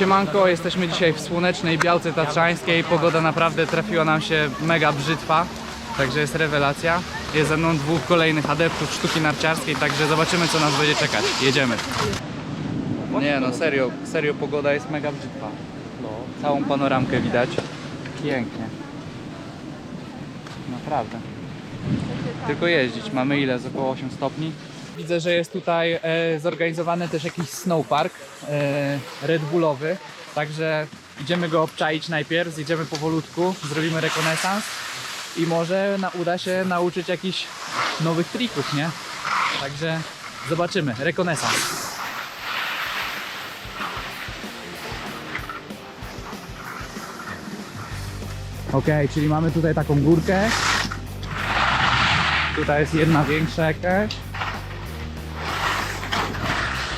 Siemanko, jesteśmy dzisiaj w słonecznej Białce Tatrzańskiej. Pogoda naprawdę trafiła nam się mega brzytwa, także jest rewelacja. Jest ze mną dwóch kolejnych adeptów sztuki narciarskiej, także zobaczymy co nas będzie czekać. Jedziemy. Nie no, serio, serio pogoda jest mega brzytwa. No. Całą panoramkę widać. Pięknie. Naprawdę. Tylko jeździć. Mamy ile? Z około 8 stopni. Widzę, że jest tutaj e, zorganizowany też jakiś snowpark e, Red Bullowy. Także idziemy go obczaić najpierw, zjedziemy powolutku, zrobimy rekonesans i może uda się nauczyć jakichś nowych trików, nie? Także zobaczymy. Rekonesans. Ok, czyli mamy tutaj taką górkę. Tutaj jest jedna większa jakaś.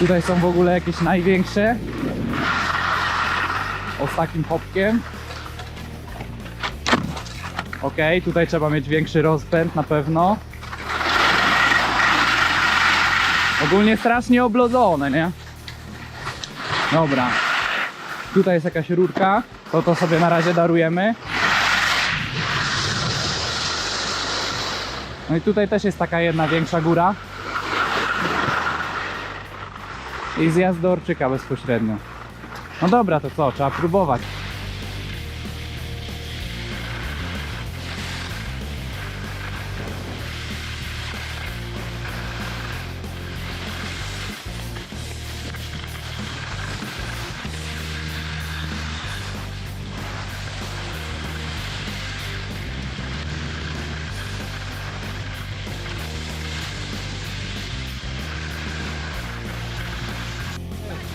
Tutaj są w ogóle jakieś największe. O z takim hopkiem. Ok, tutaj trzeba mieć większy rozpęd na pewno. Ogólnie strasznie oblodzone, nie? Dobra. Tutaj jest jakaś rurka. To to sobie na razie darujemy. No i tutaj też jest taka jedna większa góra. I zjazd do Orczyka bezpośrednio. No dobra, to co? Trzeba próbować.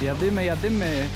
Jadymy, jadymy.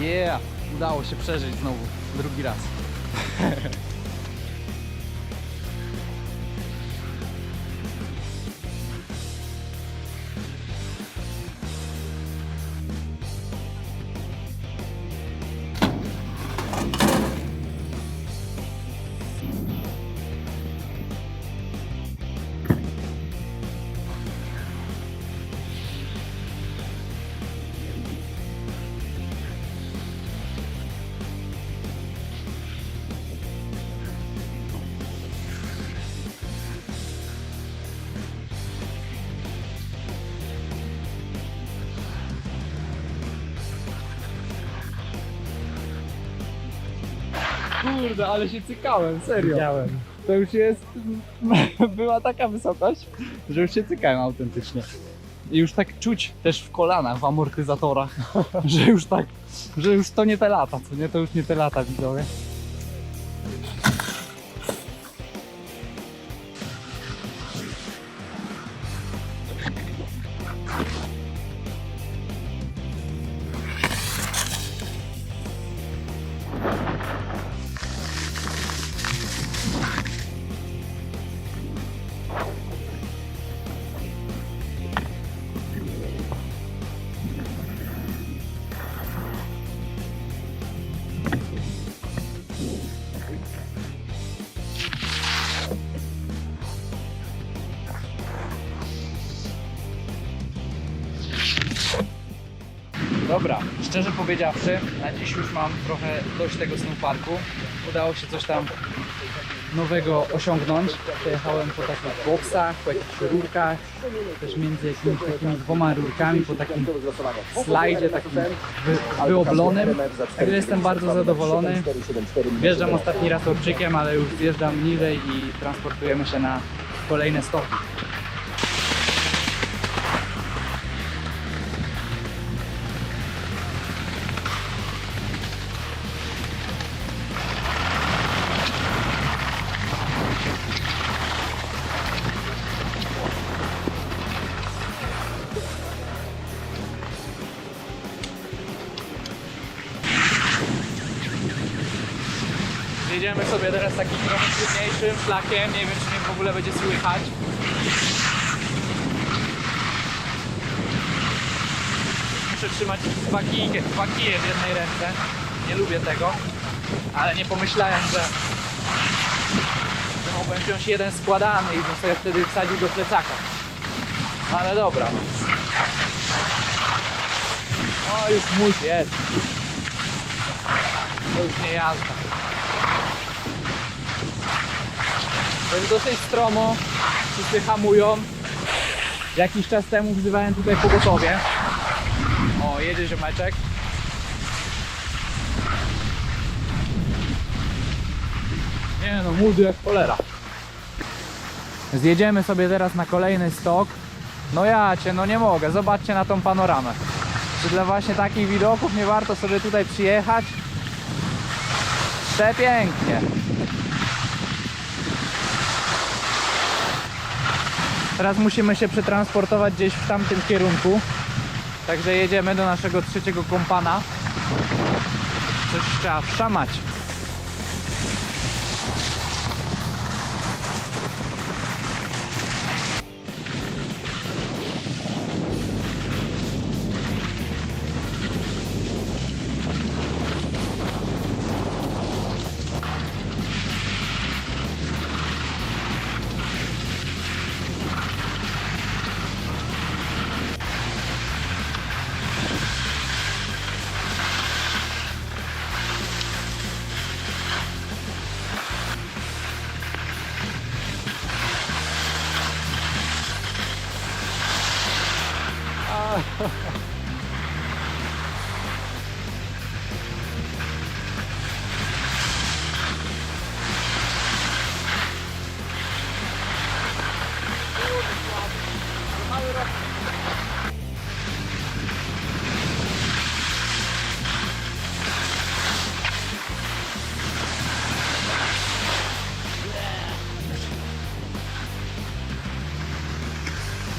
Yeah! Udało się przeżyć znowu. Drugi raz. Kurde, ale się cykałem, serio. Widziałem. To już jest. Była taka wysokość, że już się cykałem autentycznie. I już tak czuć też w kolanach, w amortyzatorach, że już tak, że już to nie te lata, co nie? To już nie te lata widzowie. Dobra, szczerze powiedziawszy, na dziś już mam trochę dość tego snowparku. Udało się coś tam nowego osiągnąć. Przejechałem po takich boksach, po jakichś rurkach, też między jakimiś takimi dwoma rurkami, po takim slajdzie takim wy, wyoblonym. Także jestem bardzo zadowolony. Wjeżdżam ostatni raz orczykiem, ale już zjeżdżam niżej i transportujemy się na kolejne stopy. Jedziemy sobie teraz takim trochę trudniejszym szlakiem. Nie wiem, czy mnie w ogóle będzie słychać. Muszę trzymać dwa kije, dwa kije w jednej ręce. Nie lubię tego, ale nie pomyślałem, że, że mogłem wziąć jeden składany i bym sobie wtedy wsadził do plecaka. Ale dobra. O, już mój jest. To już nie jazda. To jest dosyć stromo, wszyscy hamują. Jakiś czas temu wzywałem tutaj pogotowie. O, jedzie ziomeczek. Nie no, młody jak cholera. Zjedziemy sobie teraz na kolejny stok. No ja cię, no nie mogę, zobaczcie na tą panoramę. Czy dla właśnie takich widoków nie warto sobie tutaj przyjechać? Przepięknie. Teraz musimy się przetransportować gdzieś w tamtym kierunku. Także jedziemy do naszego trzeciego kompana. Coś trzeba wszamać.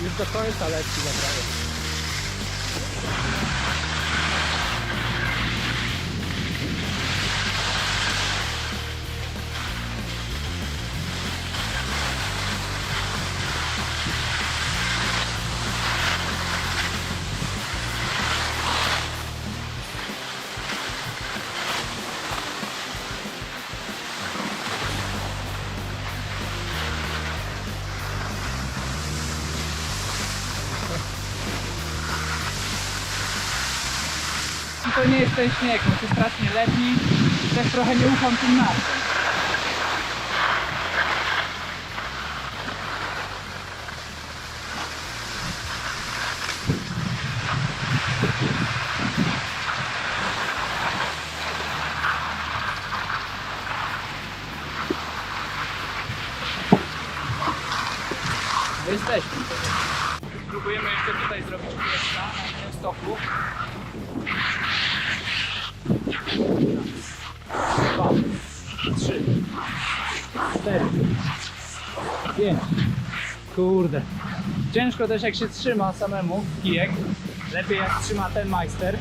Już do końca leci naprawdę. Jest ten śnieg, on się strasznie letni i też trochę nie ufam tym nartom. Jesteśmy. Spróbujemy jeszcze tutaj zrobić miejsca na tym stoku. Dwa, trzy, cztery, pięć. Kurde. Ciężko też jak się trzyma samemu kijek. Lepiej jak trzyma ten majster.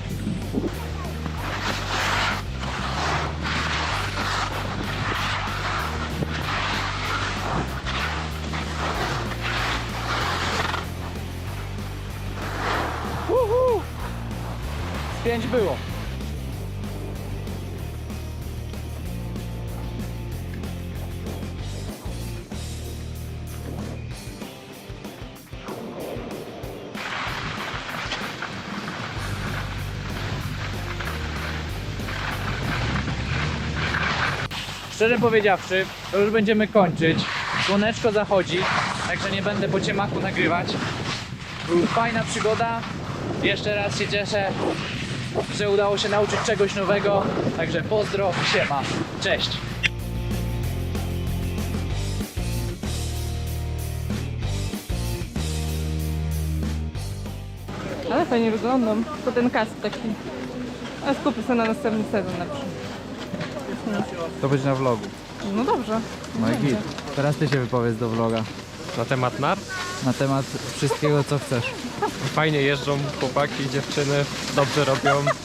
Uhu! Pięć było. Szczerze powiedziawszy, to już będziemy kończyć. Słoneczko zachodzi, także nie będę po ciemaku nagrywać. Fajna przygoda. Jeszcze raz się cieszę, że udało się nauczyć czegoś nowego. Także pozdro, siema, cześć. Ale fajnie wyglądam. To ten kask taki. A skupię sobie na następny sezon na przykład. To będzie na vlogu. No dobrze. No i git. Teraz ty się wypowiedz do vloga Na temat nar. na temat wszystkiego co chcesz. Fajnie jeżdżą chłopaki, dziewczyny, dobrze robią.